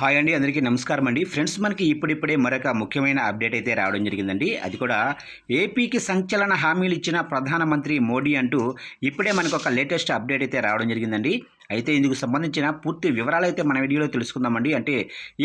Hi అండి అందరికీ నమస్కారం అండి. ఫ్రెండ్స్ మనకి ఇప్పుడిప్పుడే మరొక ముఖ్యమైన అప్డేట్ అయితే రావడం జరిగిందండి. అది కూడా ఏపీకి సంచలన హామీలు ఇచ్చిన ప్రధానమంత్రి మోడీ అంటూ ఇప్పుడే మనకు ఒక లేటెస్ట్ అప్డేట్ అయితే రావడం జరిగిందండి. అయితే ఇందుకు సంబంధించిన పూర్తి వివరాలు అయితే మన వీడియోలో తెలుసుకుందామండి. అంటే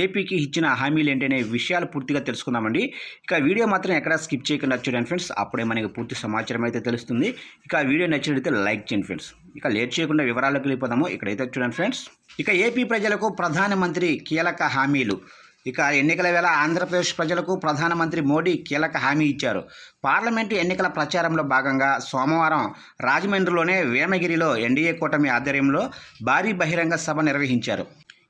ఏపీకి ఇచ్చిన హామీలు ఏంటనే విషయాలు పూర్తిగా తెలుసుకుందామండి. ఇక వీడియో మాత్రం ఎక్కడా స్కిప్ చేయకుండా చూడండి ఫ్రెండ్స్. అప్పుడే మనకి పూర్తి సమాచారం అయితే తెలుస్తుంది. ఇక వీడియో నచ్చినట్లయితే లైక్ చేయండి ఫ్రెండ్స్. ఇక లేట్ చేయకుండా వివరాలకు వెళ్ళిపోదాము. ఇక్కడైతే చూడండి ఫ్రెండ్స్. ఇక ఏపీ ప్రజలకు ప్రధానమంత్రి కీలక హామీలు. ఇక ఎన్నికల వేళ ఆంధ్రప్రదేశ్ ప్రజలకు ప్రధానమంత్రి మోడీ కీలక హామీ ఇచ్చారు. పార్లమెంటు ఎన్నికల ప్రచారంలో భాగంగా సోమవారం రాజమండ్రిలోనే వేమగిరిలో ఎన్డీఏ కూటమి ఆధ్వర్యంలో భారీ బహిరంగ సభ నిర్వహించారు.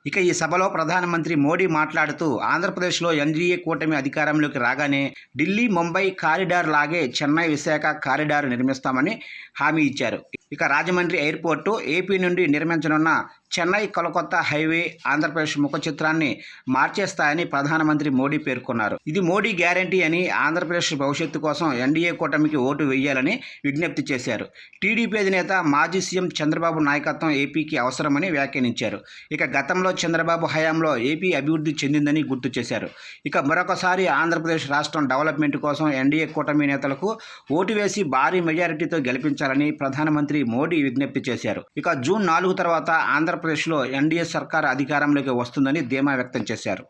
ఇక ఈ సభలో ప్రధానమంత్రి మోడీ మాట్లాడుతూ ఆంధ్రప్రదేశ్లో ఎన్డీఏ కూటమి అధికారంలోకి రాగానే ఢిల్లీ ముంబై కారిడార్ లాగే చెన్నై విశాఖ కారిడార్ నిర్మిస్తామని హామీ ఇచ్చారు. ఇక రాజమండ్రి ఎయిర్పోర్టు ఏపీ నుండి నిర్మించనున్న చెన్నై కొలకొత్త హైవే ఆంధ్రప్రదేశ్ ముఖ చిత్రాన్ని మార్చేస్తాయని ప్రధానమంత్రి మోడీ పేర్కొన్నారు. ఇది మోడీ గ్యారంటీ అని ఆంధ్రప్రదేశ్ భవిష్యత్తు కోసం ఎన్డీఏ కూటమికి ఓటు వేయాలని విజ్ఞప్తి చేశారు. టీడీపీ అధినేత మాజీ సీఎం చంద్రబాబు నాయకత్వం ఏపీకి అవసరమని వ్యాఖ్యానించారు. ఇక గతంలో చంద్రబాబు హయాంలో ఏపీ అభివృద్ధి చెందిందని గుర్తు చేశారు. ఇక మరొకసారి ఆంధ్రప్రదేశ్ రాష్ట్రం డెవలప్మెంట్ కోసం ఎన్డీఏ కూటమి నేతలకు ఓటు వేసి భారీ మెజారిటీతో గెలిపించాలని ప్రధానమంత్రి మోడీ విజ్ఞప్తి చేశారు. ఇక జూన్ నాలుగు తర్వాత ఆంధ్రప్రదేశ్లో ఎన్డీఏ సర్కార్ అధికారంలోకి వస్తుందని ధీమా వ్యక్తం చేశారు.